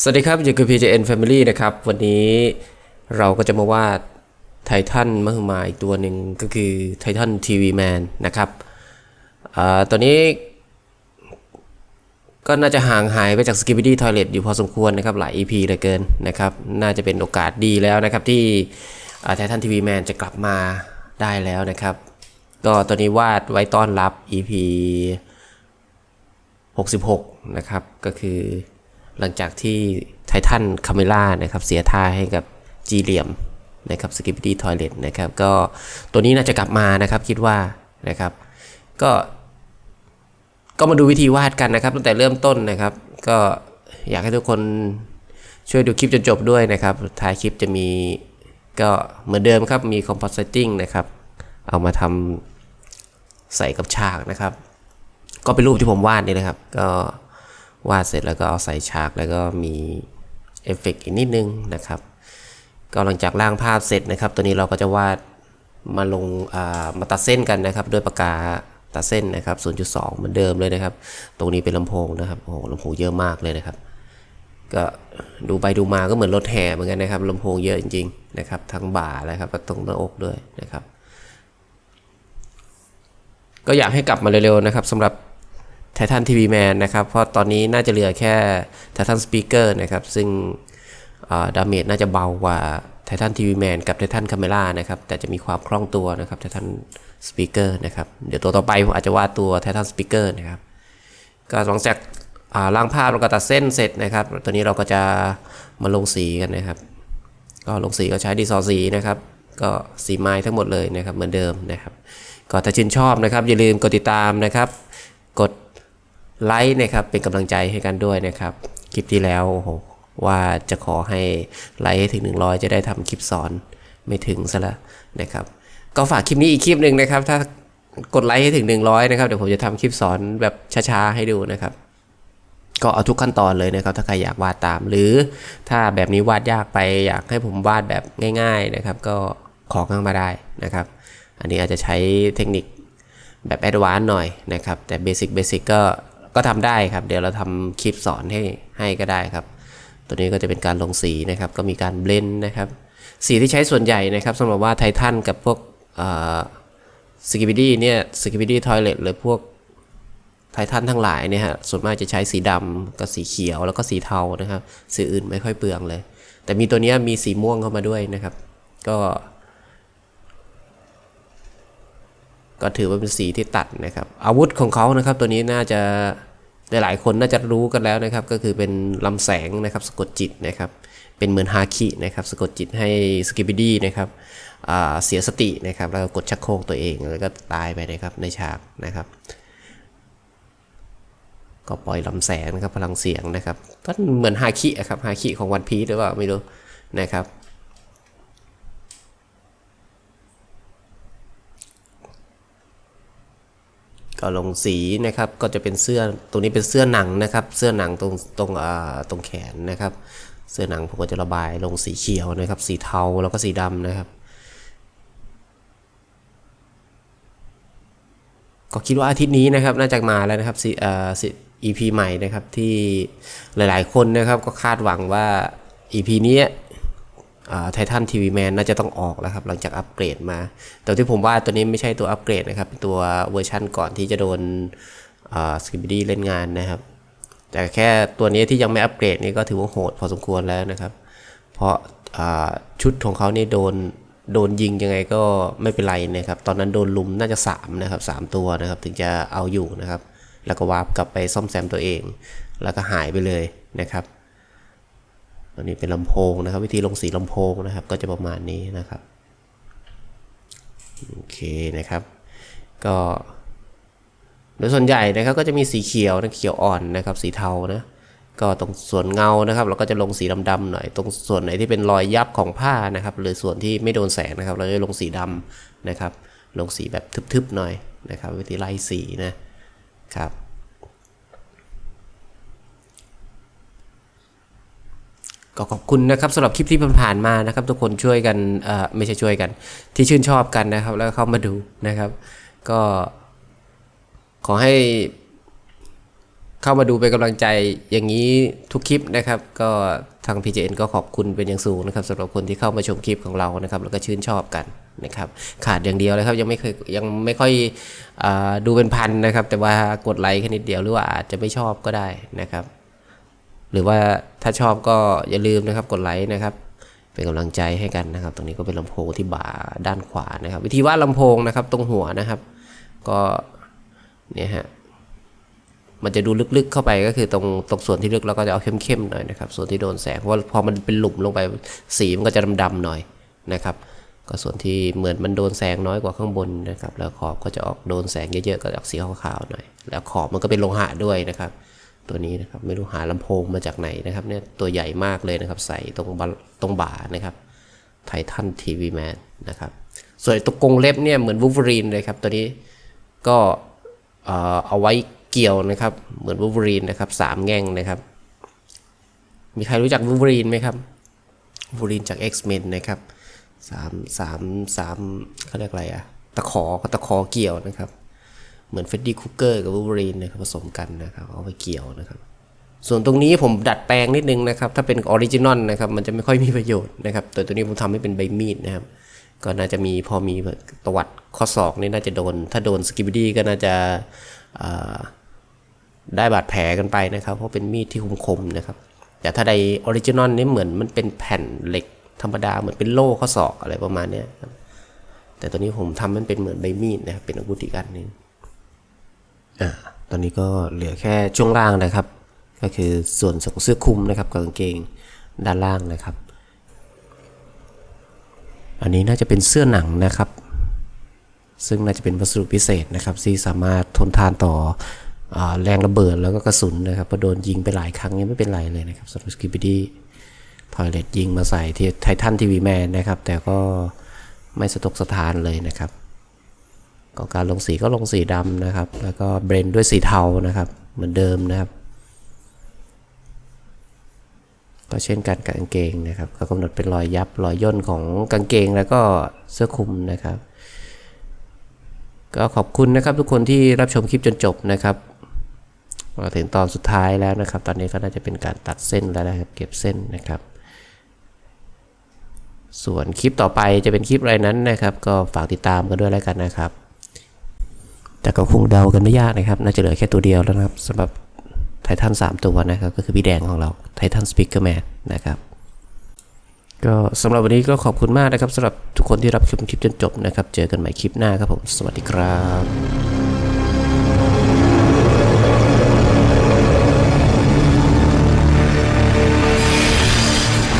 สวัสดีครับอยู่กับ PJN Family นะครับ วันนี้เราก็จะมาวาดไททันมหึมาอีกตัวหนึ่งก็คือไททันทีวีแมนนะครับอตัวนี้ก็น่าจะห่างหายไปจาก Skibidi Toilet อยู่พอสมควรนะครับ หลาย EP เหลือเกินนะครับ น่าจะเป็นโอกาสดีแล้วนะครับ ที่ไททันทีวีแมนจะกลับมาได้แล้วนะครับ ก็ตัวนี้วาดไว้ต้อนรับ EP 66 นะครับ ก็คือ หลังจากที่ไททันคาเมล่านะครับเสียท่าให้กับจีเหลี่ยมนะครับสกิปปี้ทอยเลตนะครับก็ตัวนี้น่าจะกลับมานะครับคิดว่านะครับ ก็ก็มาดูวิธีวาดกันนะครับตั้งแต่เริ่มต้นนะครับ ก็อยากให้ทุกคนช่วยดูคลิปจนจบด้วยนะครับท้ายคลิปจะมีก็เหมือนเดิมครับมี compositing นะครับ เอามาทำใส่กับฉากนะครับ ก็เป็นรูปที่ผมวาดนี่นะครับ ก็ วาดเสร็จแล้วก็เอาใส่ฉากแล้วก็มีเอฟเฟกต์อีกนิดนึงนะครับ ก็หลังจากล่างภาพเสร็จนะครับ ตัวนี้เราก็จะวาดมาลงามาตัดเส้นกันนะครับ ด้วยปากกาตัดเส้นนะครับ 0.2 เหมือนเดิมเลยนะครับ ตรงนี้เป็นลำโพงนะครับโอ้โหลำโพงเยอะมากเลยนะครับ ก็ดูไปดูมาก็เหมือนรถแห่เหมือนกันนะครับลำโพงเยอะจริงๆนะครับ ทั้งบ่าเลยครับตรงหน้าอกด้วยนะครับ ก็อยากให้กลับมาเร็วๆนะครับสำหรับ ไททันทีวีแมนนะครับ เพราะตอนนี้น่าจะเหลือแค่ไททันสปีกเกอร์นะครับ ซึ่งดาเมจน่าจะเบากว่าไททันทีวีแมนกับไททันคาเมล่านะครับ แต่จะมีความคล่องตัวนะครับไททันสปีกเกอร์นะครับ เดี๋ยวตัวต่อไปผมอาจจะวาดตัวไททันสปีกเกอร์นะครับ ก็หลังจากอ่าล่างภาพเราก็ตัดเส้นเสร็จนะครับตัวนี้เราก็จะมาลงสีกันนะครับ ก็ลงสีก็ใช้ดีซอสีนะครับ ก็สีไม้ทั้งหมดเลยนะครับเหมือนเดิมนะครับ ก็ถ้าชื่นชอบนะครับอย่าลืมกดติดตามนะครับ กด ไลค์นะครับเป็นกำลังใจให้กันด้วยนะครับ คลิปที่แล้วโอ้โหว่าจะขอให้ไลค์ให้ถึง 100 จะได้ทำคลิปสอนไม่ถึงซะล้วนะครับ ก็ฝากคลิปนี้อีกคลิปหนึ่งนะครับ ถ้ากดไลค์ให้ถึง 100 นะครับเดี๋ยวผมจะทำคลิปสอนแบบช้าๆให้ดูนะครับ ก็เอาทุกขั้นตอนเลยนะครับ ถ้าใครอยากวาดตาม หรือถ้าแบบนี้วาดยากไปอยากให้ผมวาดแบบง่าย ๆนะครับ ก็ขอข้างมาได้นะครับ อันนี้อาจจะใช้เทคนิคแบบแอดวานซ์หน่อยนะครับ แต่เบสิกเบสิกก็ ก็ทำได้ครับ เดี๋ยวเราทำคลิปสอนให้ให้ก็ได้ครับ ตัวนี้ก็จะเป็นการลงสีนะครับ ก็มีการเบลนด์นะครับ สีที่ใช้ส่วนใหญ่นะครับสำหรับว่าไททันกับพวกสกิบิดี้เนี่ยสกิบิดี้ทอยเลตหรือพวกไททันทั้งหลายเนี่ยฮะส่วนมากจะใช้สีดำกับสีเขียวแล้วก็สีเทานะครับสีอื่นไม่ค่อยเปลืองเลย แต่มีตัวเนี้ยมีสีม่วงเข้ามาด้วยนะครับ ก็ ก็ถือว่าเป็นสีที่ตัดนะครับ อาวุธของเขานะครับ ตัวนี้น่าจะหลายๆคนน่าจะรู้กันแล้วนะครับ ก็คือเป็นลำแสงนะครับสะกดจิตนะครับ เป็นเหมือนฮาคินะครับสะกดจิตให้สกิบิดี้นะครับเสียสตินะครับแล้วก็กดชักโครกตัวเองแล้วก็ตายไปนะครับในฉากนะครับก็ปล่อยลำแสงนะครับพลังเสียงนะครับก็เหมือนฮาคิอะครับฮาคิของวันพี e หรือเปล่าไม่รู้นะครับ ก็ลงสีนะครับก็จะเป็นเสื้อตรงนี้เป็นเสื้อหนังนะครับ เสื้อหนังตรงตรงอ่าตรงแขนนะครับ เสื้อหนังผมก็จะระบายลงสีเขียวนะครับ สีเทาแล้วก็สีดำนะครับ ก็คิดว่าอาทิตย์นี้นะครับ น่าจะมาแล้วนะครับซีเอ่อซี EP ใหม่นะครับที่หลายๆคนนะครับก็คาดหวังว่า EP นี้ ไททันทีวีแมนน่าจะต้องออกแล้วครับ หลังจากอัปเกรดมา แต่ที่ผมว่าตัวนี้ไม่ใช่ตัวอัปเกรดนะครับ เป็นตัวเวอร์ชันก่อนที่จะโดนสกิบดี้เล่นงานนะครับ แต่แค่ตัวนี้ที่ยังไม่อัปเกรดนี่ก็ถือว่าโหดพอสมควรแล้วนะครับ เพราะาชุดของเขานี่โดนโดนยิงยังไงก็ไม่เป็นไรนะครับ ตอนนั้นโดนลุมน่าจะ 3 นะครับสามตัวนะครับ ถึงจะเอาอยู่นะครับ แล้วก็วาร์ปกลับไปซ่อมแซมตัวเอง แล้วก็หายไปเลยนะครับ อันนี้เป็นลำโพงนะครับ วิธีลงสีลำโพงนะครับ ก็จะประมาณนี้นะครับโอเคนะครับ ก็โดยส่วนใหญ่นะครับก็จะมีสีเขียวนะเขียวอ่อนนะครับ สีเทานะก็ตรงส่วนเงานะครับ เราก็จะลงสีดำๆหน่อย ตรงส่วนไหนที่เป็นรอยยับของผ้านะครับ หรือส่วนที่ไม่โดนแสงนะครับ เราจะลงสีดำนะครับ ลงสีแบบทึบๆหน่อยนะครับ วิธีไล่สีนะครับ ก็ขอบคุณนะครับสำหรับคลิปที่ผ่านมานะครับ ทุกคนช่วยกันเอ่อไม่ใช่ช่วยกัน ที่ชื่นชอบกันนะครับ แล้วก็เข้ามาดูนะครับ ก็ขอให้เข้ามาดูเป็นกำลังใจอย่างนี้ทุกคลิปนะครับ ก็ทาง PJN ก็ขอบคุณเป็นอย่างสูงนะครับสำหรับคนที่เข้ามาชมคลิปของเรานะครับ แล้วก็ชื่นชอบกันนะครับขาดอย่างเดียวเลยครับยังไม่เคยยังไม่ค่อยอดูเป็นพันนะครับ แต่ว่ากดไลค์แค่นิดเดียวหรือว่าอาจจะไม่ชอบก็ได้นะครับ หรือว่าถ้าชอบก็อย่าลืมนะครับกดไลค์นะครับ เป็นกำลังใจให้กันนะครับ ตรงนี้ก็เป็นลำโพงที่บ่าด้านขวานะครับ วิธีวาดลำโพงนะครับ ตรงหัวนะครับ ก็เนี่ยฮะมันจะดูลึกๆเข้าไปก็คือตรงตรงส่วนที่ลึกแล้วก็จะเอาเข้มๆหน่อยนะครับ ส่วนที่โดนแสงเพราะว่าพอมันเป็นหลุมลงไปสีมันก็จะดำๆหน่อยนะครับ ก็ส่วนที่เหมือนมันโดนแสงน้อยกว่าข้างบนนะครับ แล้วขอบก็จะออกโดนแสงเยอะๆก็จะออกสีขาวๆหน่อย แล้วขอบมันก็เป็นโลหะด้วยนะครับ ตัวนี้นะครับไม่รู้หาลำโพงมาจากไหนนะครับเนี่ยตัวใหญ่มากเลยนะครับ ใส่ตรงบตรงบ่านะครับไททันทีวีแมนนะครับส่วนตัวกงเล็บเนี่ยเหมือนวูฟ v รีนเลยครับตัวนี้ก็เอาไว้เกี่ยวนะครับ เหมือนวูฟ v รีนนะครับสามแง่งนะครับ มีใครรู้จักวูฟ v รีนไหมครับวูฟ v รีนจาก X-Men นะครับสามสามสามเขาเรียกอะไรอะตะขอตะขอเกี่ยวนะครับ เหมือนเฟดดี้คุกเกอร์กับวูเวอรีนนะครับผสมกันนะครับเอาไปเกี่ยวนะครับ ส่วนตรงนี้ผมดัดแปลงนิดนึงนะครับ ถ้าเป็นออริจินอลนะครับ มันจะไม่ค่อยมีประโยชน์นะครับ แต่ตัวนี้ผมทำให้เป็นใบมีดนะครับ ก็น่าจะมีพอมีตวัดข้อศอกนี่น่าจะโดน ถ้าโดนสกิบดี้ก็น่าจะาได้บาดแผลกันไปนะครับ เพราะเป็นมีดที่คมๆนะครับ แต่ถ้าในออริจินอลนี่เหมือนมันเป็นแผ่นเหล็กธรรมดาเหมือนเป็นโล่ข้อศอกอะไรประมาณนี้แต่ตัวนี้ผมทำมันเป็นเหมือนใบมีดนะครับเป็นอาวุธอีกอันหนึง อ่าตอนนี้ก็เหลือแค่ช่วงล่างนะครับ ก็คือส่วนของเสื้อคลุมนะครับกับกางเกงด้านล่างนะครับ อันนี้น่าจะเป็นเสื้อหนังนะครับ ซึ่งน่าจะเป็นวัสดุพิเศษนะครับที่สามารถทนทานต่ออแรงระเบิดแล้วก็กระสุนนะครับพอโดนยิงไปหลายครั้งยังไม่เป็นไรเลยนะครับสำหรับสกิปปี้ทอยเลตยิงมาใส่ที่ไททันทีวีแมนนะครับ แต่ก็ไม่สะทกสะทานเลยนะครับ ก็การลงสีก็ลงสีดำนะครับ แล้วก็เบรนด้วยสีเทานะครับ เหมือนเดิมนะครับ ก็เช่นกันกับกางเกงนะครับ ก็กำหนดเป็นรอยยับรอยย่นของกางเกงแล้วก็เสื้อคลุมนะครับ ก็ขอบคุณนะครับทุกคนที่รับชมคลิปจนจบนะครับมาถึงตอนสุดท้ายแล้วนะครับ ตอนนี้ก็น่าจะเป็นการตัดเส้นแล้วนะครับ เก็บเส้นนะครับ ส่วนคลิปต่อไปจะเป็นคลิปอะไรนั้นนะครับ ก็ฝากติดตามกันด้วยแล้วกันนะครับ แต่ก็คงเดากันไม่ยากนะครับ น่าจะเหลือแค่ตัวเดียวแล้วนะครับสำหรับไททัน3ตัวนะครับ ก็คือพี่แดงของเราไททันสปีกเกอร์แมนนะครับก็สำหรับวันนี้ก็ขอบคุณมากนะครับสำหรับทุกคนที่รับชมคลิปจนจบนะครับ เจอกันใหม่คลิปหน้าครับผม สวัสดีครับ